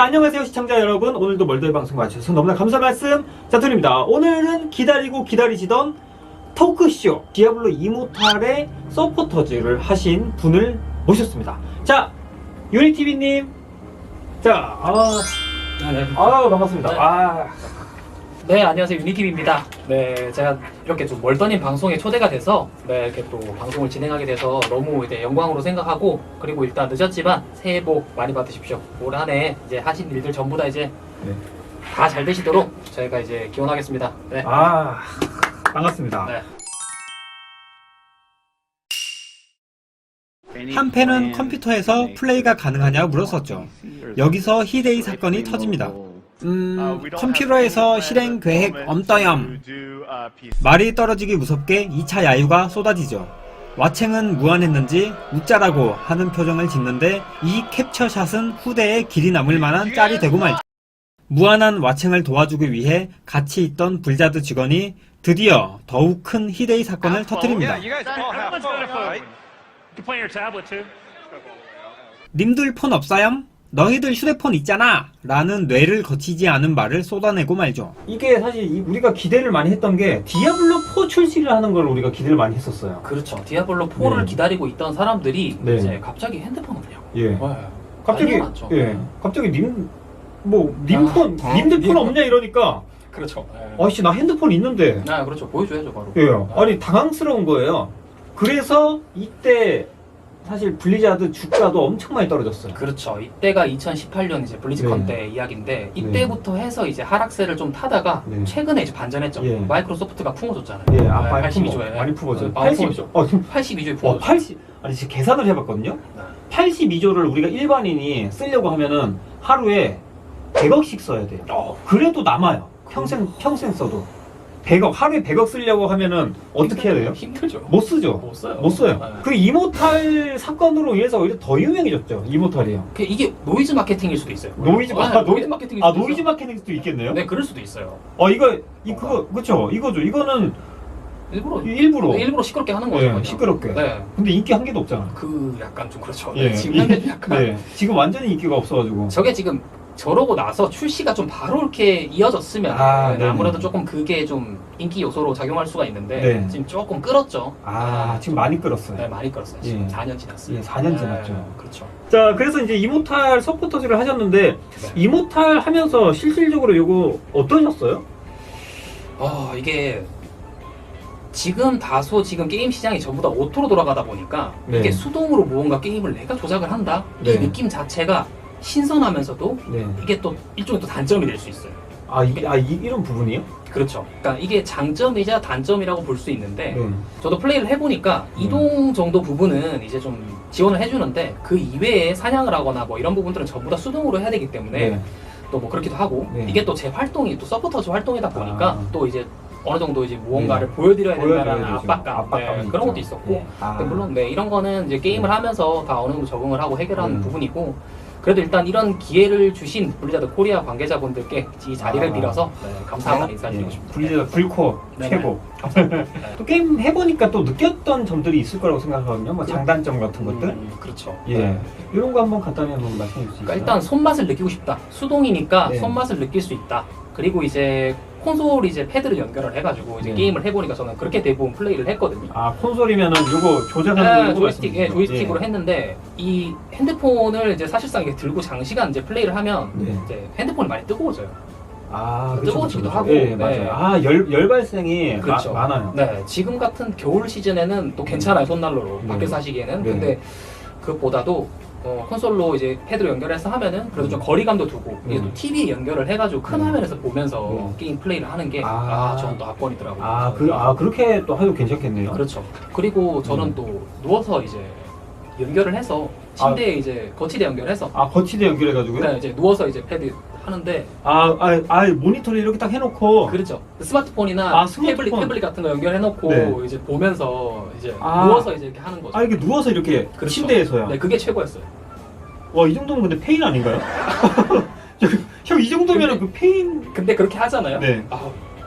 자, 안녕하세요, 시청자 여러분. 오늘도 멀더의 방송 와주셔서 너무나 감사 말씀. 자, 드립니다. 오늘은 기다리고 기다리시던 토크쇼 디아블로 이모탈의 서포터즈를 하신 분을 모셨습니다. 자, 유니티비님. 자, 아, 네, 아 반갑습니다. 네. 아, 네, 안녕하세요. 유니티비입니다. 네, 제가 이렇게 좀 멀더님 방송에 초대가 돼서 네, 이렇게 또 방송을 진행하게 돼서 너무 이제 영광으로 생각하고 그리고 일단 늦었지만 새해 복 많이 받으십시오. 올 한해 이제 하신 일들 전부 다 이제 네. 다 잘 되시도록 저희가 이제 기원하겠습니다. 네. 아, 반갑습니다. 네. 한 팬은 컴퓨터에서 플레이가 가능하냐 물었었죠. 여기서 히데이 사건이 터집니다. 음, 컴퓨터에서 실행 계획 엄떠염. 말이 떨어지기 무섭게 2차 야유가 쏟아지죠. 와챙은 무안했는지 웃자라고 하는 표정을 짓는데 이 캡처샷은 후대에 길이 남을 만한 짤이 되고 말죠. 무안한 와챙을 도와주기 위해 같이 있던 불자드 직원이 드디어 더욱 큰 히데이 사건을 터뜨립니다. 님들 폰 없어요? 너희들 휴대폰 있잖아! 라는 뇌를 거치지 않은 말을 쏟아내고 말죠. 이게 사실 이- 우리가 기대를 많이 했던 게 디아블로 4 출시를 하는 걸 우리가 기대를 많이 했었어요. 그렇죠. 디아블로 4를 네. 기다리고 있던 사람들이 네. 이제 갑자기 핸드폰 없냐고. 예. 네. 갑자기 난리가 났죠. 예. 갑자기 님뭐 님폰 아, 님들 폰 님- 없냐 이러니까 그렇죠. 네. 아씨 나 핸드폰 있는데. 아, 그렇죠. 보여줘야죠, 바로. 예. 아. 아니 당황스러운 거예요. 그래서 이때 사실 블리자드 주가도 엄청 많이 떨어졌어요. 그렇죠. 이때가 2018년 이제 블리즈컨 네. 때 이야기인데 이때부터 해서 이제 하락세를 좀 타다가 네. 최근에 이제 반전했죠. 예. 마이크로소프트가 품어줬잖아요. 예, 아빠 82조에 많이 품어져. 어, 80조. 어, 지금 82조에 어, 품어줬죠. 80 아니 지금 계산을 해봤거든요. 82조를 우리가 일반인이 쓰려고 하면은 하루에 100억씩 써야 돼요. 그래도 남아요. 평생 평생 써도 100억 하루에 100억 쓰려고 하면은 어떻게 해야 돼요? 힘들죠. 못 쓰죠. 못 써요. 못 써요. 네. 그 이모탈 사건으로 인해서 오히려 더 유명해졌죠. 이모탈이요. 그 이게 노이즈 마케팅일 수도 있어요. 노이즈 마- 네, 아, 노이- 노이즈 마케팅일 아 수도 노이즈 있어요. 마케팅도 있겠네요. 네, 그럴 수도 있어요. 어 이거 이 그거 그쵸 이거죠. 이거는 일부러 일부러 일부러 시끄럽게 하는 거죠. 예, 그냥. 시끄럽게. 네. 근데 인기 한 개도 없잖아. 그 약간 좀 그렇죠. 예. 네, 지금 현재 약간 네. 지금 완전히 인기가 없어가지고. 저게 지금 저러고 나서 출시가 좀 바로 이렇게 이어졌으면 아, 네, 네네. 아무래도 조금 그게 좀 인기 요소로 작용할 수가 있는데 네. 지금 조금 끌었죠. 아 지금 많이 끌었어요. 네, 많이 끌었어요. 지금 예. 4년 지났어요. 예, 4년 지났죠. 그렇죠. 자, 그래서 이제 이모탈 서포터즈를 하셨는데 네. 이모탈 하면서 실질적으로 이거 어떠셨어요? 어, 이게 지금 다소 지금 게임 시장이 전부 다 오토로 돌아가다 보니까 네. 이게 수동으로 무언가 게임을 내가 조작을 한다. 네. 이 느낌 자체가 신선하면서도 네. 이게 또 일종의 또 단점이 될 수 있어요. 아 이게 아 이, 이런 부분이요? 그렇죠. 그러니까 이게 장점이자 단점이라고 볼 수 있는데 네. 저도 플레이를 해보니까 음. 이동 정도 부분은 이제 좀 지원을 해주는데 그 이외에 사냥을 하거나 뭐 이런 부분들은 전부 다 수동으로 해야 되기 때문에 네. 또 뭐 그렇기도 하고 네. 이게 또 제 활동이 또 서포터즈 활동이다 보니까 아. 또 이제 어느 정도 이제 무언가를 보여드려야 된다는 보여드려야 되죠. 압박감, 압박감이 네, 그런 있죠. 것도 있었고 네. 아. 근데 물론 네, 이런 거는 이제 게임을 네. 하면서 다 어느 정도 적응을 하고 해결하는 음. 부분이고 그래도 일단 이런 기회를 주신 블리자드 코리아 관계자분들께 이 자리를 아. 빌어서 네, 감사하다는 예. 인사드리고 싶습니다. 블리자드 불코 네. 최고. 네. 또 게임 해보니까 또 느꼈던 점들이 있을 거라고 생각하거든요. 뭐 장단점 같은 것들. 음, 그렇죠. 예. 네. 이런 거 한번 간단히 한번 말씀해 주시죠. 그러니까 일단 손맛을 느끼고 싶다. 수동이니까 네. 손맛을 느낄 수 있다. 그리고 이제 콘솔 이제 패드를 연결을 해가지고 이제 네. 게임을 해보니까 저는 그렇게 대부분 플레이를 했거든요. 아 콘솔이면은 이거 조작하는 네, 거 조이스틱, 예, 조이스틱으로 예. 했는데 이 핸드폰을 이제 사실상 이렇게 들고 장시간 이제 플레이를 하면 네. 이제 핸드폰이 많이 뜨거워져요. 아, 뜨거워지기도 그쵸, 그쵸. 하고, 예, 네. 맞아요. 아, 열, 열 발생이 그렇죠. 마- 많아요. 네, 지금 같은 겨울 시즌에는 또 괜찮아요 손난로로 네. 밖에서 하시기에는. 네. 근데 그것보다도 어, 콘솔로 이제 패드로 연결해서 하면은 그래도 좀 거리감도 두고 이게 또 음. TV 연결을 해가지고 큰 음. 화면에서 보면서 음. 게임 플레이를 하는 게 아. 아, 저는 또 압권이더라고요. 아, 그, 아, 그렇게 또 해도 괜찮겠네요. 그렇죠. 그리고 저는 음. 또 누워서 이제 연결을 해서 침대에 이제 거치대 연결해서 아, 거치대 연결해가지고요? 네, 이제 누워서 이제 패드 하는데 아, 아, 아, 모니터를 이렇게 딱 해놓고. 그렇죠. 스마트폰이나 아, 스마트폰. 태블릿, 태블릿 같은 거 연결해놓고 네. 이제 보면서 이제 아. 누워서 이제 이렇게 하는 거죠. 아, 이렇게 누워서 이렇게 그렇죠. 침대에서요. 네, 그게 최고였어요. 와, 이 정도면 근데 페인 아닌가요? 형, 이 정도면 그 페인. 근데 그렇게 하잖아요. 네. 아,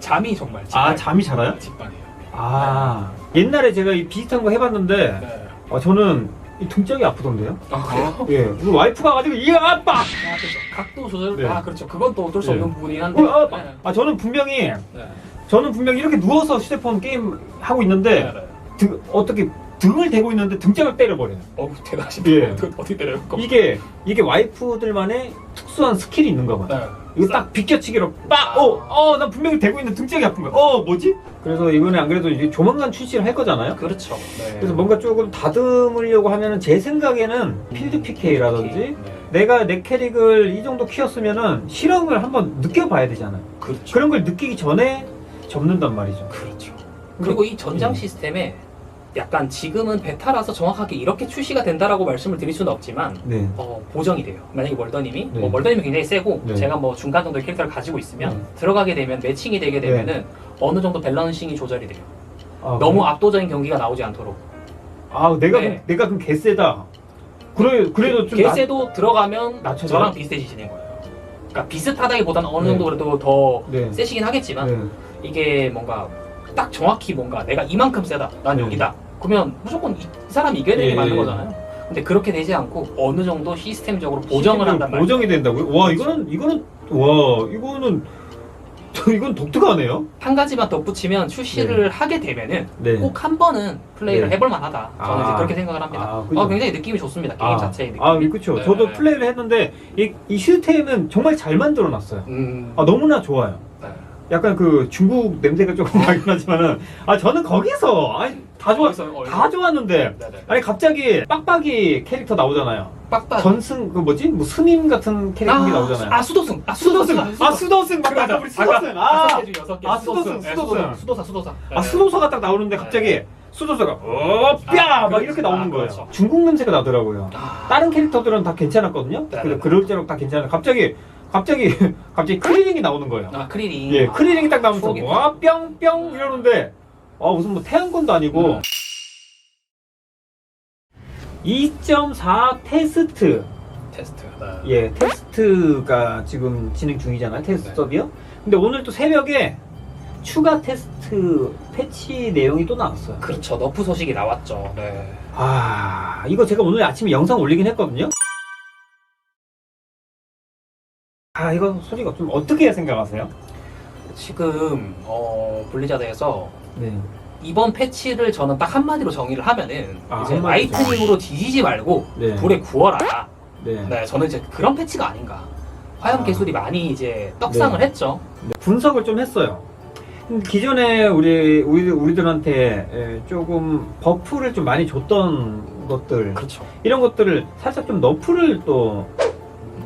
잠이 정말 아, 잠이 잘 와요? 직방이에요. 아. 옛날에 제가 이 비슷한 거 해봤는데, 네. 어, 저는 이 등짝이 아프던데요? 아 그래요? 예. 우리 와이프가 가지고 이 아빠. 아 그렇죠. 각도 조절. 네. 아 그렇죠. 그건 또 어쩔 수 네. 없는 부분이긴 한데. 어, 아빠. 네. 아 저는 분명히 네. 저는 분명히 이렇게 누워서 휴대폰 게임 하고 있는데 네. 네. 등, 어떻게 등을 대고 있는데 등짝을 때려버려요. 어우 대단하시네요. 예. 어떻게, 때려요? 이게 이게 와이프들만의 특수한 스킬이 있는가 봐요. 네. 이거 딱 비껴치기로 빡! 어! 어! 나 분명히 대고 있는데 등짝이 아픈 거야. 어! 뭐지? 그래서 이번에 안 그래도 이제 조만간 출시를 할 거잖아요. 그렇죠. 네. 그래서 뭔가 조금 다듬으려고 하면은 제 생각에는 필드 PK라든지 네. 내가 내 캐릭을 이 정도 키웠으면은 실험을 한번 느껴봐야 되잖아요. 그렇죠. 그런 걸 느끼기 전에 접는단 말이죠. 그렇죠. 그리고 이 전장 음. 시스템에 약간 지금은 베타라서 정확하게 이렇게 출시가 된다라고 말씀을 드릴 수는 없지만 네. 어, 보정이 돼요. 만약에 멀더님이 네. 뭐 멀더님이 굉장히 세고 네. 제가 뭐 중간 정도의 캐릭터를 가지고 있으면 네. 들어가게 되면 매칭이 되게 되면은 어느 정도 밸런싱이 조절이 돼요. 아, 너무 그래? 압도적인 경기가 나오지 않도록. 아, 내가 네. 그럼, 내가 그럼 개세다. 그래 그래도 좀 나- 개세도 들어가면 낮춰져요? 저랑 비슷해지시는 거예요. 그러니까 비슷하다기보다는 어느 네. 정도 그래도 더 네. 세시긴 하겠지만 네. 이게 뭔가 딱 정확히 뭔가 내가 이만큼 세다. 난 네. 여기다. 그러면 무조건 이, 이 사람이 이겨야 되게 예, 맞는 예. 거잖아요. 근데 그렇게 되지 않고 어느 정도 시스템적으로 보정을 한단 말이에요. 보정이 된다고요? 와 이거는 이거는 와 이거는 이건 독특하네요. 한 가지만 덧붙이면 출시를 하게 되면은 네. 꼭 한 번은 플레이를 네. 해볼 만하다. 저는 이제 아. 그렇게 생각을 합니다. 아, 그죠. 어, 굉장히 느낌이 좋습니다. 게임 자체의 느낌. 아, 그렇죠. 네. 저도 플레이를 했는데 이, 이 시스템은 정말 잘 만들어 놨어요. 음, 아, 너무나 좋아요. 네. 약간 그 중국 냄새가 조금 나긴 하지만은 아 저는 거기서 아니 다 좋아 거기서, 어, 다 좋았는데 네네. 아니 갑자기 빡빡이 캐릭터 나오잖아요. 빡빡. 전승 그 뭐지 뭐 스님 같은 캐릭터 이 나오잖아요. 아 수도승. 아 수도승 아 수도승 맞다 아까 우리 수도승 아, 중 여섯 개. 아, 수도승, 네, 수도승. 수도사 수도사. 아 네. 수도사가 딱 나오는데 갑자기 수도사가 어뼈 아, 막 그렇지. 이렇게 나오는 아, 거예요. 그렇죠. 중국 냄새가 나더라고요. 아, 다른 캐릭터들은 다 괜찮았거든요. 네, 그 네. 그럴대로 다 괜찮아. 갑자기 갑자기 갑자기 크리링이 나오는 거예요. 아 크리링. 예, 크리링이 딱 나오면서 추억이다. 와 뿅뿅 이러는데 아 무슨 뭐 태양권도 아니고 음. 2.4 테스트 테스트. 네. 예 테스트가 지금 진행 중이잖아요 테스트 네. 서비요. 근데 오늘 또 새벽에 추가 테스트 패치 내용이 또 나왔어요. 그렇죠. 너프 소식이 나왔죠. 네. 아 이거 제가 오늘 아침에 영상 올리긴 했거든요. 아 이거 소리가 좀 어떻게 생각하세요? 지금 어, 블리자드에서 네. 이번 패치를 저는 딱 한마디로 정의를 하면은 아, 이제. 라이트닝으로 뒤지지 말고 네. 불에 구워라. 네. 네, 저는 이제 그런 패치가 아닌가. 화염 아. 개술이 많이 이제 떡상을 네. 했죠. 네, 분석을 좀 했어요. 음, 기존에 우리 우리 우리들한테 에, 조금 버프를 좀 많이 줬던 것들 그렇죠. 이런 것들을 살짝 좀 너프를 또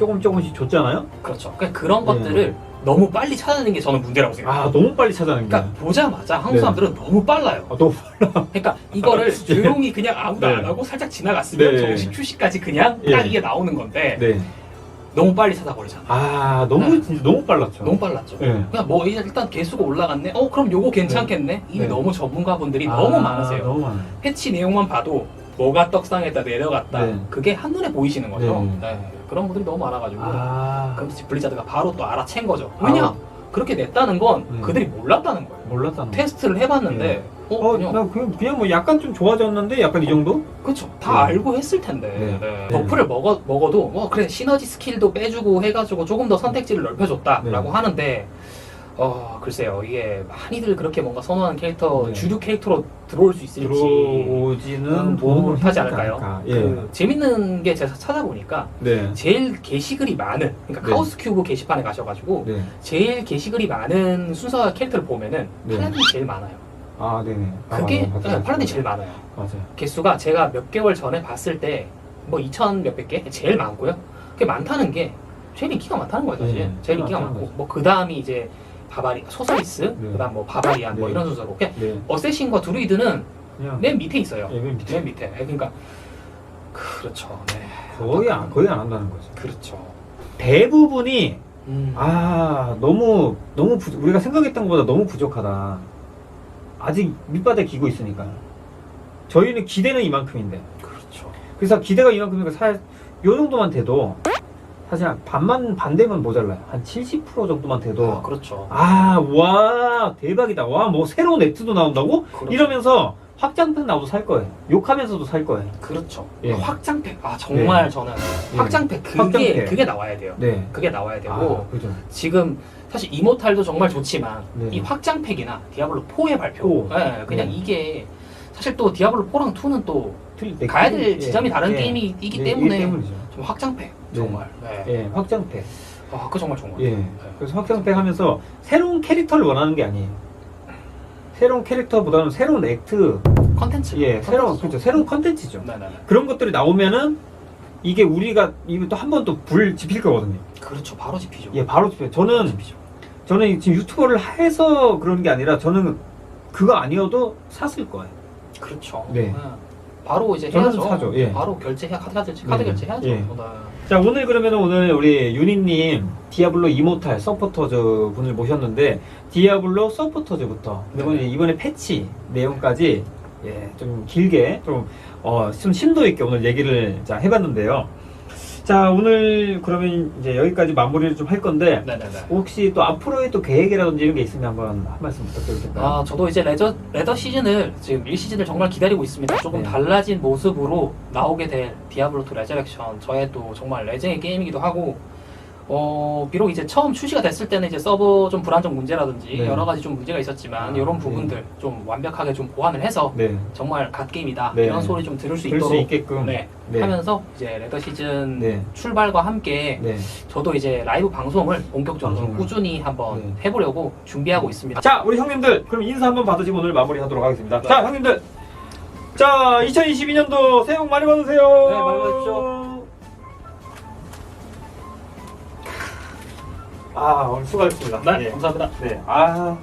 조금 조금씩 줬잖아요. 그렇죠. 그러니까 그런 네. 것들을 너무 빨리 찾아내는 게 저는 문제라고 생각해요. 아 너무 빨리 찾아낸 게. 그러니까 보자마자 한국 네. 사람들은 너무 빨라요. 아, 너무 그러니까 이거를 조용히 그냥 아무도 네. 안 하고 살짝 지나갔으면 네. 정식 출시까지 그냥 예. 딱 이게 나오는 건데 네. 너무 빨리 찾아버리잖아. 아 너무 네. 진짜 너무 빨랐죠. 너무 빨랐죠. 네. 그냥 뭐 이제 일단 개수가 올라갔네. 어 그럼 요거 괜찮겠네. 이미 네. 너무 전문가분들이 아, 너무 많으세요. 너무 많아요. 패치 내용만 봐도 뭐가 떡상했다 내려갔다 네. 그게 한눈에 보이시는 거죠. 네. 네. 그런 분들이 너무 많아가지고 아 그럼 블리자드가 바로 또 알아챈 거죠. 왜냐 아. 그렇게 냈다는 건 음. 그들이 몰랐다는 거예요. 몰랐잖아. 테스트를 해봤는데 네. 어, 어, 그냥 나 그냥, 그냥 뭐 약간 좀 좋아졌는데 약간 이 정도? 그렇죠. 다 네. 알고 했을 텐데 네. 네. 네. 버프를 먹어 먹어도 뭐 그래 시너지 스킬도 빼주고 해가지고 조금 더 선택지를 넓혀줬다라고 네. 하는데 어 글쎄요 이게 많이들 그렇게 뭔가 선호하는 캐릭터 네. 주류 캐릭터로 들어올 수 있을지 들어오지는 음, 도움을 하지 않을까요? 않을까. 예. 그 재밌는 게 제가 찾아보니까 네. 제일 게시글이 많은 그러니까 네. 카오스 큐브 게시판에 가셔가지고 네. 제일 게시글이 많은 순서 캐릭터를 보면은 네. 팔라딘이 제일 많아요. 아, 네네. 아, 그게 맞아요. 맞아요. 네, 팔라딘이 제일 많아요. 맞아요. 개수가 제가 몇 개월 전에 봤을 때 뭐 2천 몇백 개 제일 많고요. 그게 많다는 게 제일 인기가 많다는 거예요, 사실. 네, 제일 인기가 많고. 뭐 그 다음이 이제 바바리 소서리스, 네. 그다음 뭐 바바리안 뭐 네. 이런 순서로. 그게 네. 어쌔신과 드루이드는 그냥 맨 밑에 있어요. 예, 맨 밑에 맨 밑에. 그러니까 그렇죠. 네. 거의 안, 거의 안 한다는 거죠. 그렇죠. 대부분이 음. 아 너무 너무 부, 우리가 생각했던 것보다 너무 부족하다. 아직 밑바닥에 기고 있으니까. 저희는 기대는 이만큼인데. 그렇죠. 그래서 기대가 이만큼이니까 살, 요 정도만 돼도 사실 한 반만 반대면 모자라요. 한 70% 정도만 아, 돼도 그렇죠. 아 와 대박이다. 와 뭐 새로운 액트도 나온다고? 그렇죠. 이러면서 확장팩 나도 살 거예요. 욕하면서도 살 거예요. 그렇죠. 예. 확장팩. 아 정말 저는 예. 확장팩 그게 확장팩. 그게 나와야 돼요. 네. 그게 나와야 되고 아, 그죠. 지금 사실 이모탈도 정말 좋지만 네. 이 확장팩이나 디아블로 4의 발표, 오. 예, 그냥 네. 이게 사실 또 디아블로 4랑 2는 또 틀- 가야 될 예, 지점이 다른 예. 게임이기 네, 때문에 이기 때문이죠. 좀 확장팩 정말. 네. 예, 확장팩. 아, 그 정말 좋은 것 예. 같아요. 네. 그래서 확장팩 하면서 새로운 캐릭터를 원하는 게 아니에요. 새로운 캐릭터보다는 새로운 액트, 컨텐츠. 예, 새로운. 그렇죠. 새로운 컨텐츠죠. 네네네. 그런 것들이 나오면은 이게 우리가 이거 또 한 번 또 불 지필 거거든요. 그렇죠. 바로 집히죠. 예, 바로 지필. 저는 집히죠. 저는 지금 유튜버를 해서 그런 게 아니라 저는 그거 아니어도 샀을 거예요. 그렇죠. 네. 예. 바로 이제 저는 해야죠. 사죠, 예. 바로 결제해 카드 결제 카드 네. 결제 해야죠. 예. 네. 자 오늘 그러면 오늘 우리 유니님 디아블로 이모탈 서포터즈 분을 모셨는데 디아블로 서포터즈부터 그리고 네. 이번에 패치 내용까지 예, 좀 길게 좀, 어, 좀 심도 있게 오늘 얘기를 자, 해봤는데요. 자 오늘 그러면 이제 여기까지 마무리를 좀 할 건데 네네네. 혹시 또 앞으로의 또 계획이라든지 이런 게 있으면 한번 한 말씀 부탁드려도 될까요? 아, 저도 이제 레저, 레더 시즌을 지금 1 시즌을 정말 기다리고 있습니다. 조금 네. 달라진 모습으로 나오게 될 디아블로 2 레저렉션. 저의 또 정말 레전의 게임이기도 하고, 어, 비록 이제 처음 출시가 됐을 때는 이제 서버 좀 불안정 문제라든지 네. 여러 가지 좀 문제가 있었지만, 아, 이런 네. 부분들 좀 완벽하게 좀 보완을 해서 네, 정말 갓 게임이다. 네. 이런 소리 좀 들을 수될수 있도록 있게끔 네, 네. 하면서 이제 레더 시즌 네. 출발과 함께 네. 저도 이제 라이브 방송을 본격적으로 좀 방송을. 꾸준히 한번 네. 해보려고 준비하고 있습니다. 자, 우리 형님들, 그럼 인사 한번 받으시고 오늘 마무리하도록 하겠습니다. 네. 자, 형님들. 자, 2022년도 새해 복 많이 받으세요. 네, 많이 받으십시오. 아, 오늘 수고하셨습니다. 네, 예. 감사합니다. 네. 아.